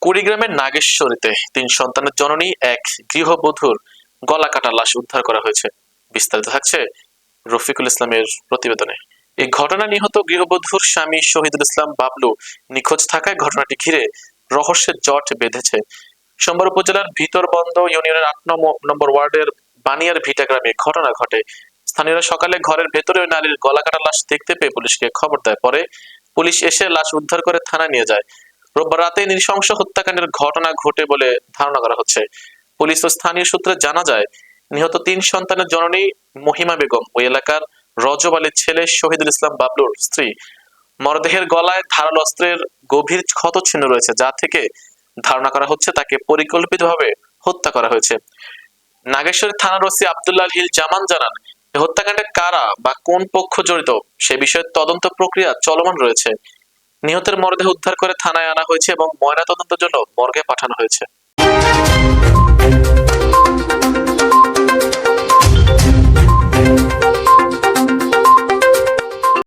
কুড়িগ্রামের নাগেশ্বরীতে তিন সন্তানের জননী, এক গৃহবধূর গলা কাটা লাশ উদ্ধার করা হয়েছে। বিস্তারিত থাকছে রফিকুল ইসলামের প্রতিবেদনে। এই ঘটনা নিহত গৃহবধূর স্বামী শহীদুল ইসলাম বাবলু নিখোঁজ থাকায় ঘটনাটি ঘিরে রহস্যের জট বেঁধেছে। সোমবার উপজেলার ভিতরবন্দ ইউনিয়নের আট নম- নম্বর ওয়ার্ডের বানিয়ার ভিটা গ্রামে ঘটনা ঘটে। স্থানীয়রা সকালে ঘরের ভেতরে নারীর গলা কাটা লাশ দেখতে পেয়ে পুলিশকে খবর দেয়। পরে পুলিশ এসে লাশ উদ্ধার করে থানায় নিয়ে যায়। রোববার রাতে নৃশংস হত্যাকাণ্ডের ঘটনা ঘটে বলে ধারণা করা হচ্ছে। পুলিশ ও স্থানীয় সূত্রে জানা যায়, নিহত তিন সন্তানের জননী মহিমা বেগম ওই এলাকার রজব আলীর ছেলে শহীদুল ইসলাম বাবলুর স্ত্রী। মরদেহের গলায় ধারালো অস্ত্রের গভীর ক্ষত চিহ্ন রয়েছে, যা থেকে ধারণা করা হচ্ছে তাকে পরিকল্পিতভাবে হত্যা করা হয়েছে। নাগেশ্বরী থানার ওসি আব্দুল্লাহ হিল জামান জানান হত্যাকাণ্ডে কারা বা কোন পক্ষ জড়িত সে বিষয়ে তদন্ত প্রক্রিয়া চলমান রয়েছে। নিহতের মরদেহ উদ্ধার করে থানায় আনা হয়েছে এবং ময়নাতদন্তের জন্য মর্গে পাঠানো হয়েছে।